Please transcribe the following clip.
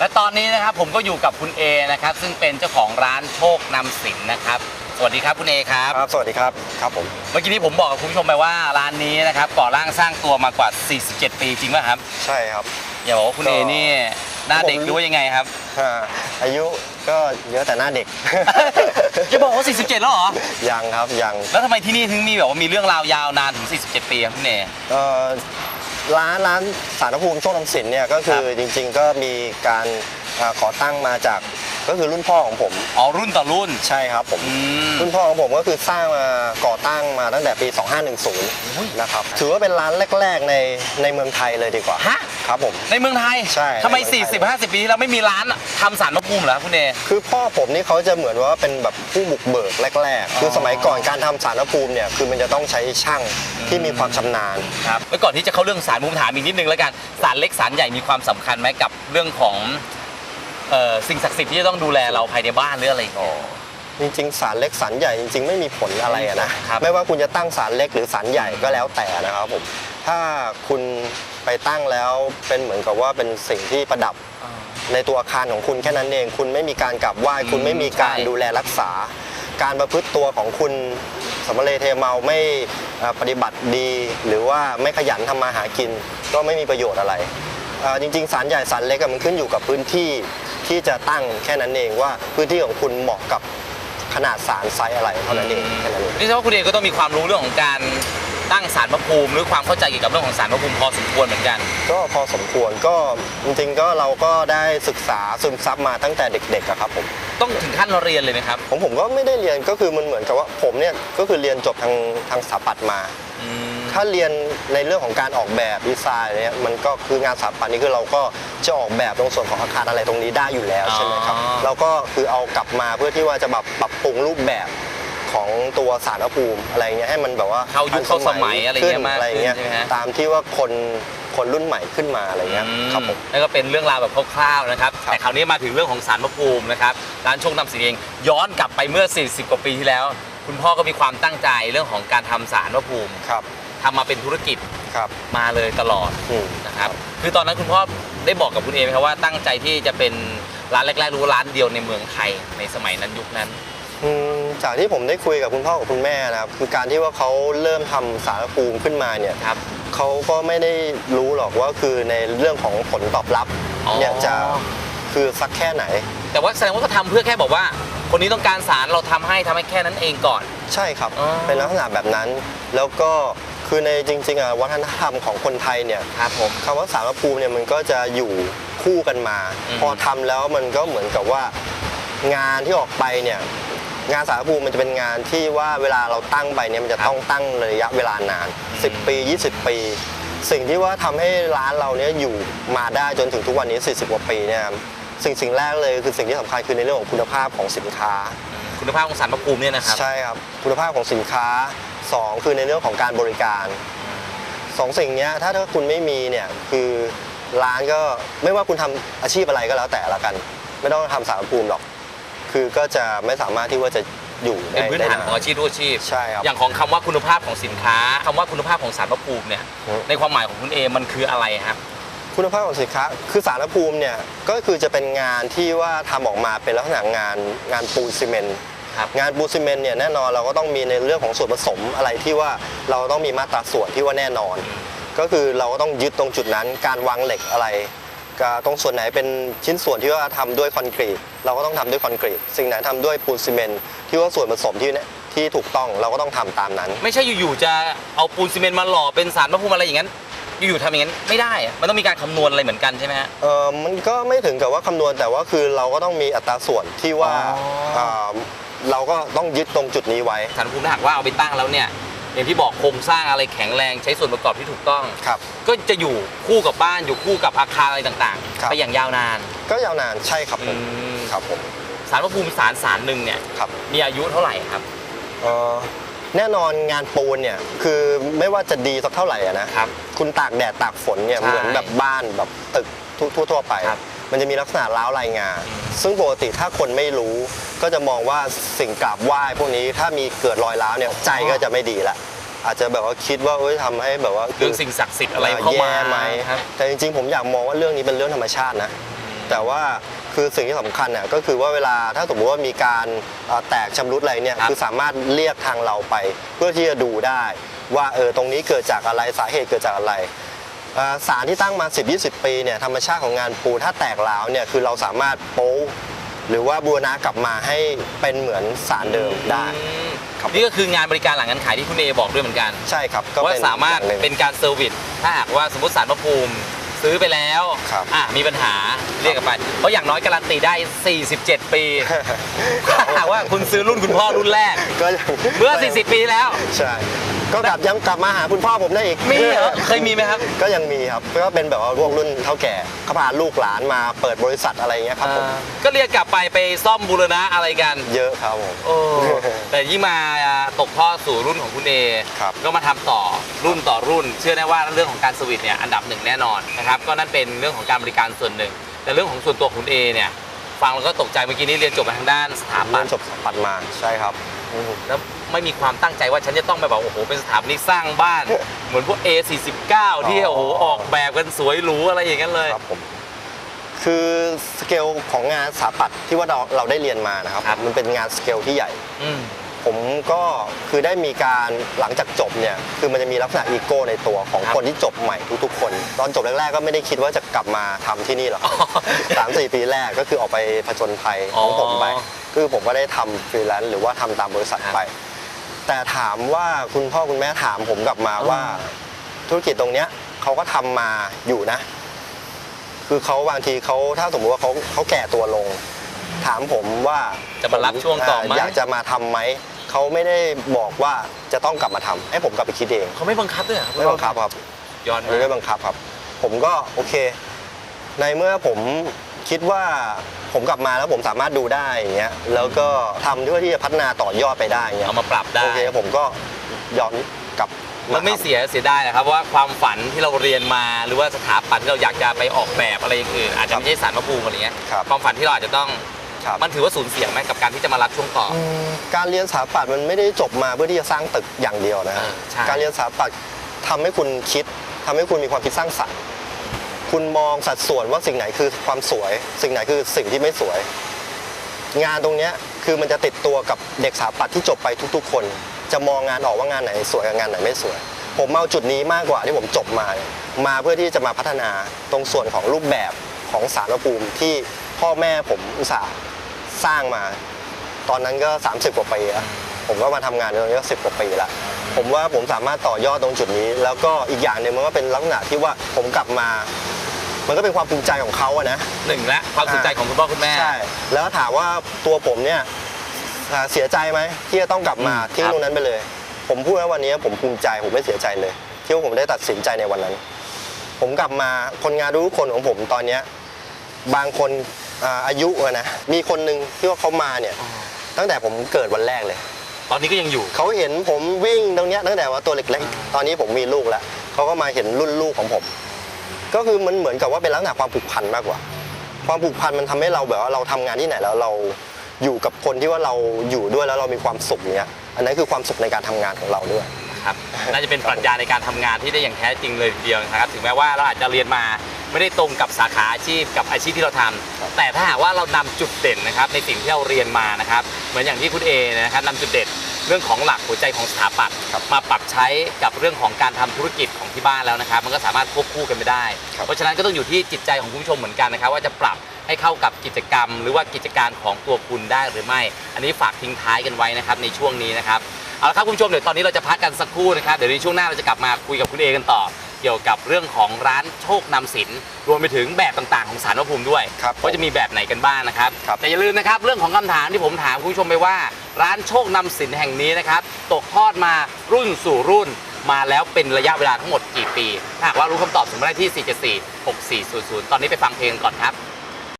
และตอนนี้นะครับผมก็อยู่กับคุณเอนะครับ ซึ่งเป็นเจ้าของร้านโชคนำสินนะครับ สวัสดีครับคุณเอครับ ครับ สวัสดีครับครับผมเมื่อกี้นี้ผมบอกกับคุณผู้ชมไปว่าร้านนี้นะครับก่อร่างสร้างตัวมากว่า 47 ปีจริงป่ะครับ ใช่ครับ อย่าบอกว่าคุณก็เอนี่หน้าเด็กผมหรือว่ายังไงครับอ่าอายุก็เยอะแต่หน้าเด็ก จะบอกว่า 47 แล้วเหรอ ยังครับยัง แล้วทำไมที่นี่ถึงมีแบบว่ามีเรื่องราวยาวนานถึง 47 ปีครับคุณเอเอ่อ ร้านร้านสารพระภูมิโชคน้ำสินเนี่ยก็คือครับจริงๆก็มีการอ่าขอตั้งมาจากก็คือรุ่นพ่อของผมอ๋อรุ่นต่อรุ่น ใช่ครับผม อืม รุ่นพ่อของผมก็คือสร้างมาก่อตั้งมาตั้งแต่ปี 2510 นะครับ ถือว่าเป็นร้านแรก ๆ ในในเมืองไทยเลยดีกว่าฮะ ครับผม ในเมืองไทยใช่ทำไม ในเมืองไทย 40 50 ปีที่แล้วไม่มีร้าน ทำสารพระภูมิเหรอครับคุณเอ คือพ่อผมนี่เขาจะเหมือนว่าเป็นแบบผู้บุกเบิกแรกอ๋อๆคือสมัยก่อนการทำสารพระภูมิเนี่ยคือมันจะต้องใช้ช่างที่มีความชำนาญ ครับแล้วก่อนที่จะเข้าเรื่องสารภูมิถามอีกนิดนึงแล้วกันสารเล็กสารใหญ่มีความสำคัญไหมกับเรื่องของเอ่อสิ่งศักดิ์สิทธิ์ที่จะต้องดูแลเราภายในบ้านหรืออะไรอย่างเงี้ย จริงๆสารเล็กสารใหญ่จริงๆไม่มีผลอะไรอะนะครับ ไม่ว่าคุณจะตั้งสารเล็กหรือสารใหญ่ก็แล้วแต่นะครับผมถ้าคุณไปตั้งแล้วเป็นเหมือนกับว่าเป็นสิ่งที่ประดับ ในตัวอาคารของคุณแค่นั้นเอง คุณไม่มีการกราบไหว้อืมคุณไม่มีการใช่ดูแลรักษา การประพฤติตัวของคุณสมเลเทเมาไม่เอ่อปฏิบัติดี หรือว่าไม่ขยันทำมาหากิน ก็ไม่มีประโยชน์อะไรเอ่อจริงๆสารใหญ่สารเล็กอะมันขึ้นอยู่กับพื้นที่ที่จะตั้งแค่นั้นเองว่าพื้นที่ของคุณเหมาะกับขนาดสารไซส์อะไรเท่านั้นเองแค่นั้นเองนี่แสดงว่าคุณเอก็ต้องมีความรู้เรื่องของการ ตั้งสารพระภูมิหรือความเข้าใจเกี่ยวกับเรื่องของสารพระภูมิพอสมควรเหมือนกัน ก็พอสมควรก็จริงๆก็เราก็ได้ศึกษาซึมซับมาตั้งแต่เด็กๆอะครับผมต้องถึงขั้นเรียนเลยไหมครับผมผมก็ไม่ได้เรียนก็คือมันเหมือนกับว่าผมเนี่ยก็คือเรียนจบทางทางสถาปัตย์มาอืมถ้าเรียนในเรื่องของการออกแบบดีไซน์เนี่ยมันก็คืองานสถาปัตย์นี่คือเราก็จะออกแบบตรงส่วนของอาคารอะไรตรงนี้ได้อยู่แล้วใช่ไหมครับอ๋อ เราก็คือเอากลับมาเพื่อที่ว่าจะแบบปรับปรุงรูปแบบ ของตัวสารพระภูมิอะไรเงี้ยให้มันแบบว่าเข้ายุคเข้าสมัยอะไรเงี้ยขึ้นมากอะไรเงี้ยขึ้นใช่ไหมฮะตามที่ว่าคนคนรุ่นใหม่ขึ้นมาอะไรเงี้ยครับผมนั่นก็เป็นเรื่องราวแบบคร่าวๆนะครับครับแต่คราวนี้มาถึงเรื่องของสารพระภูมินะครับร้านโชคนำสินเอง ย้อนกลับไปเมื่อ 40 กว่าปีที่แล้ว คุณพ่อก็มีความตั้งใจเรื่องของการทำสารพระภูมิครับทำมาเป็นธุรกิจครับมาเลยตลอดอืมนะครับคือตอนนั้นคุณพ่อได้บอกกับคุณเอไหมครับว่าตั้งใจที่จะเป็นร้านแรกๆรู้ร้านเดียวในเมืองไทยในสมัยนั้นยุคนั้นอืม จากที่ผมได้คุยกับคุณพ่อกับคุณแม่นะครับคือการที่ว่าเขาเริ่มทำสารพระภูมิขึ้นมาเนี่ยครับเขาก็ไม่ได้รู้หรอกว่าคือในเรื่องของผลตอบรับอ๋อเนี่ยจะคือสักแค่ไหน แต่ว่าแสดงว่าก็ทำเพื่อแค่บอกว่า คนนี้ต้องการสารเราทำให้ทำให้แค่นั้นเองก่อน ใช่ครับอ๋อเป็นลักษณะแบบนั้น แล้วก็คือในจริงๆอะวัฒนธรรมของคนไทยเนี่ยครับผมคำว่าสารพระภูมิเนี่ยมันก็จะอยู่คู่กันมาอืมพอทำแล้วมันก็เหมือนกับว่างานที่ออกไปเนี่ย งานสารพระภูมิมันจะเป็นงานที่ว่าเวลาเราตั้งไปเนี่ยมันจะต้องตั้งระยะเวลานาน 10 ปี 20 ปี สิ่งที่ว่าทำให้ร้านเราเนี่ยอยู่มาได้จนถึงทุกวันนี้ 40 กว่าปีเนี่ยครับสิ่งสิ่งแรกเลยคือสิ่งที่สำคัญคือในเรื่องของคุณภาพของสินค้า คุณภาพของสารพระภูมิเนี่ยนะครับใช่ครับคุณภาพของสินค้า 2 คือในเรื่องของการบริการสองสิ่งเนี้ยถ้าถ้าคุณไม่มีเนี่ยคือร้านก็ไม่ว่าคุณทำอาชีพอะไรก็แล้วแต่ละกัน ไม่ต้องทำสารพระภูมิหรอก คือก็จะไม่สามารถที่ว่าจะอยู่เป็นได้พื้นได้ฐานของอาชีพทุกอาชีพ ใช่ครับ อย่างของคำว่าคุณภาพของสินค้าคำว่าคุณภาพของสารพระภูมิเนี่ย อืม ในความหมายของคุณเอมันคืออะไรครับ คุณภาพของสินค้าคือสารพระภูมิเนี่ยก็คือจะเป็นงานที่ว่าทำออกมาเป็นลักษณะงานงานปูนซีเมนต์ครับ งานปูนซีเมนต์เนี่ยแน่นอนเราก็ต้องมีในเรื่องของส่วนผสมอะไรที่ว่าเราต้องมีมาตราส่วนที่ว่าแน่นอน ก็คือเราก็ต้องยึดตรงจุดนั้น การวางเหล็กอะไรก็ ตรงส่วนไหนเป็นชิ้นส่วนที่ว่าทำด้วยคอนกรีตเราก็ต้องทำด้วยคอนกรีตสิ่งไหนทำด้วยปูนซีเมนต์ที่ว่าส่วนผสมที่เนี่ยที่ถูกต้องเราก็ต้องทำตามนั้น ไม่ใช่อยู่ๆจะเอาปูนซีเมนต์มาหล่อเป็นสารพระภูมิอะไรอย่างนั้นอยู่ๆทำอย่างนั้นไม่ได้อะมันต้องมีการคำนวณอะไรเหมือนกันใช่ไหมฮะเออมันก็ไม่ถึงกับว่าคำนวณแต่ว่าคือเราก็ต้องมีอัตราส่วนที่ว่าอ๋อเอ่อเราก็ต้องยึดตรงจุดนี้ไว้สารพระภูมิถ้าหากว่าเอาไปตั้งแล้วเนี่ย อย่างที่บอกโครงสร้างอะไรแข็งแรงใช้ส่วนประกอบที่ถูกต้อง ครับ ก็จะอยู่คู่กับบ้านอยู่คู่กับอาคารอะไรต่างครับๆไปอย่างยาวนานก็ยาวนานใช่ครับผมอืมครับผมสารพระภูมิสารสารหนึ่งเนี่ยครับ มีอายุเท่าไหร่ครับ เอ่อแน่นอนงานปูนเนี่ยคือไม่ว่าจะดีสักเท่าไหร่อะนะครับคุณตากแดดตากฝนเนี่ยใช่เหมือนแบบบ้านแบบตึกทั่วทั่วๆไป ครับ มันจะมีลักษณะร้าวรายงานอืมซึ่งปกติถ้าคนไม่รู้ ก็จะมองว่าสิ่งกราบไหว้พวกนี้ถ้ามีเกิดรอยร้าวเนี่ยใจก็จะไม่ดีละ อาจจะแบบว่าคิดว่าเอ้ยทำให้แบบว่าเรื่องสิ่งศักดิ์สิทธิ์อะไรเข้ามาแย่ไหมครับแต่จริงๆ ผมอยากมองว่าเรื่องนี้เป็นเรื่องธรรมชาตินะ แต่ว่าคือสิ่งที่สำคัญน่ะก็คือว่าเวลาถ้าสมมติว่ามีการเอ่อแตกชำรุดอะไรเนี่ยครับคือสามารถเรียกทางเราไป เพื่อที่จะดูได้ว่าเออตรงนี้เกิดจากอะไรสาเหตุเกิดจากอะไรเอ่อ สารที่ตั้งมา 10-20 ปีเนี่ยธรรมชาติของงานปูถ้าแตกร้าวเนี่ยคือเราสามารถโป๊หรือว่าบูรณะกลับมาให้เป็นเหมือนสารเดิมได้อืมครับนี่ก็คืองานบริการหลังการขายที่คุณเอบอกด้วยเหมือนกัน ใช่ครับก็ว่าเป็นสามารถอย่งหงเป็นการเซอร์วิสถ้าหากว่าสมมติสารพระภูมิซื้อไปแล้วครับอะมีปัญหาเรียกกลับไปเพราะอย่างน้อยการันตีได้ 47 ปีถ้าหากว่าคุณซื้อรุ่นคุณพ่อรุ่นแรกก็ยังเมื่อ 40 ปีแล้วใช่ ก็กลับยังกลับมาหาคุณพ่อผมได้อีกมีเหรอเคยมีไหมครับ ก็ยังมีครับก็เป็นแบบว่าพวกรุ่นเท่าแก่เขาพาลูกหลานมาเปิดบริษัทอะไรอย่างเงี้ยครับผมก็เรียกกลับไปไปซ่อมบูรณะอะไรกัน เยอะครับผมโอ้แต่ยิ่งมาตกทอดสู่รุ่นของคุณเอครับก็มาทำต่อรุ่นต่อรุ่น เชื่อแน่ว่าเรื่องของการสวิตช์เนี่ยอันดับหนึ่งแน่นอนนะครับก็นั่นเป็นเรื่องของการบริการส่วนหนึ่ง แต่เรื่องของส่วนตัวคุณเอเนี่ยฟังแล้วก็ตกใจเมื่อกี้นี้เรียนจบมาทางด้านสถาปัเรีตยนย์จบสถาปัดมาใช่ครับ อืมแล้วไม่มีความตั้งใจว่าฉันจะต้องไปแบบโอ้โหเป็นสถาปนิกสร้างบ้าน เหมือนพวก A49 ที่โอ้โหออกแบบกันสวยหรูอะไรอย่างนั้นเลยครับผมคือสเกลของงานสถาปัตย์ที่ว่าเราเราได้เรียนมานะครับครับมันเป็นงานสเกลที่ใหญ่ อืม ผมก็คือได้มีการหลังจากจบเนี่ยคือมันจะมีลักษณะอีโก้ในตัวของครับคนที่จบใหม่ทุกๆ คน ตอนจบแรกๆก็ไม่ได้คิดว่าจะกลับมาทำที่นี่หรอกอ๋อสามสี่ปีแรกก็คือออกไปผจญภัยของผมไป อ๋อ คือผมก็ได้ทำฟรีแลนซ์หรือว่าทำตามบริษัทครับไป แต่ถามว่าคุณพ่อคุณแม่ถามผมกลับมาอ๋อว่า ธุรกิจตรงเนี้ยเขาก็ทำมาอยู่นะ คือเขาบางทีเขาถ้าสมมติว่าเขาเขาแก่ตัวลง ถามผมว่าจะมารับช่วงต่อไหมาอยากจะมาทำไหมเขาไม่ได้บอกว่าจะต้องกลับมาทำให้ผมกลับไปคิดเองเขาไม่บังคับด้วยเหรอไม่บังคับครับย้อนไม่ได้บังคับครับ ผมก็โอเค ในเมื่อผม คิดว่าผมกลับมาแล้วผมสามารถดูได้อย่างเงี้ยแล้วก็ทำเพื่อที่จะพัฒนาต่อยอดไปได้อย่างเงี้ยเอามาปรับได้ โอเคผมก็ยอมกลับมันไม่ทำเสียเสียได้นะครับว่าความฝันที่เราเรียนมาหรือว่าสถาปัตย์ที่เราอยากจะไปออกแบบอะไรอย่างอื่นอาจจะไม่ใช่สารพระภูมิอะไรเงี้ยครับ ความฝันที่เราอาจจะต้องครับ มันถือว่าสูญเสียไหมกับการที่จะมารับช่วงต่อออืมการเรียนสถาปัตย์มันไม่ได้จบมาเพื่อที่จะสร้างตึกอย่างเดียวนะเออใช่ การเรียนสถาปัตย์ทำให้คุณคิดทำให้คุณมีความคิดสร้างสรรค์ คุณมองสัดส่วนว่าสิ่งไหนคือความสวย สิ่งไหนคือสิ่งที่ไม่สวย งานตรงนี้คือมันจะติดตัวกับเด็กสถาปัตย์ที่จบไปทุก ๆ คน จะมองงานออกว่างานไหนสวยกับงานไหนไม่สวย ผมเอาจุดนี้มากกว่าที่ผมจบมาเนี่ยมาเพื่อที่จะมาพัฒนาตรงส่วนของรูปแบบของสารภูมิที่พ่อแม่ผมอุตส่าห์สร้างมา ตอนนั้นก็ 30 กว่าปีแล้วผมก็มาทำงานตรงนี้ก็สิกว่าปีละผมว่าผมสามารถต่อยอดตรงจุดนี้ แล้วก็อีกอย่างหนึ่งมันก็เป็นลักษณะที่ว่าผมกลับมา มันก็เป็นความภูมิใจของเขาอะนะ หนึ่งและความสนใจของคุณพ่อคุณแม่ ใช่ แล้วถามว่าตัวผมเนี่ยอ่าเสียใจไหมที่จะต้องกลับมาอืมทิ้งครับ ตรงนั้นไปเลย ผมพูดว่าวันนี้ผมภูมิใจผมไม่เสียใจเลย ที่ว่าผมได้ตัดสินใจในวันนั้น ผมกลับมาคนงานทุกคนของผมตอนเนี้ยบางคนอ่าอายุอะนะมีคนหนึ่งที่ว่าเขามาเนี่ยตั้งแต่ผมเกิดวันแรกเลย ตอนนี้ก็ยังอยู่ เขาเห็นผมวิ่งตรงเนี้ยตั้งแต่ว่าตัวเล็กๆ ตอนนี้ผมมีลูกแล้วเขาก็มาเห็นรุ่นลูกของผม ก็คือมันเหมือนกับว่าเป็นลักษณะความผูกพันมากกว่า ความผูกพันมันทำให้เราแบบว่าเราทำงานที่ไหนแล้วเราอยู่กับคนที่ว่าเราอยู่ด้วยแล้วเรามีความสุขเนี้ยอันนั้นคือความสุขในการทำงานของเราด้วยครับน่าจะเป็นปรัชญาในการทำงานที่ได้อย่างแท้จริงเลยทีเดียวนะครับ ถึงแม้ว่าเราอาจจะเรียนมาไม่ได้ตรงกับสาขาอาชีพกับอาชีพที่เราทำแต่ถ้าหากว่าเรานำจุดเด่นนะครับในสิ่งที่เราเรียนมานะครับ เหมือนอย่างที่คุณเอนะครับนำจุดเด่น เรื่องของหลักหัวใจของสถาปัตย์ครับมาปรับใช้กับเรื่องของการทำธุรกิจของที่บ้านแล้วนะครับมันก็สามารถควบคู่กันไปได้ครับเพราะฉะนั้นก็ต้องอยู่ที่จิตใจของคุณผู้ชมเหมือนกันนะครับ ว่าจะปรับให้เข้ากับกิจกรรม หรือว่ากิจการของตัวคุณได้หรือไม่ อันนี้ฝากทิ้งท้ายกันไว้นะครับในช่วงนี้นะครับเอาละครับคุณผู้ชมเดี๋ยวตอนนี้เราจะพักกันสักครู่นะครับเดี๋ยวในช่วงหน้าเราจะกลับมาคุยกับคุณเอกันต่อ เกี่ยวกับเรื่องของร้านโชคนำสินรวมไปถึงแบบต่างๆ ของสารพระภูมิด้วยครับว่าจะมีแบบไหนกันบ้างนะครับ ครับ แต่อย่าลืมนะครับเรื่องของคำถามที่ผมถามคุณผู้ชมไปว่า ร้านโชคนำสินแห่งนี้นะครับตกทอดมารุ่นสู่รุ่น มาแล้วเป็นระยะเวลาทั้งหมดกี่ปี ถ้าหากว่ารู้คำตอบส่งมาได้ที่ 474 6400 ตอนนี้ไปฟังเพลงก่อนครับ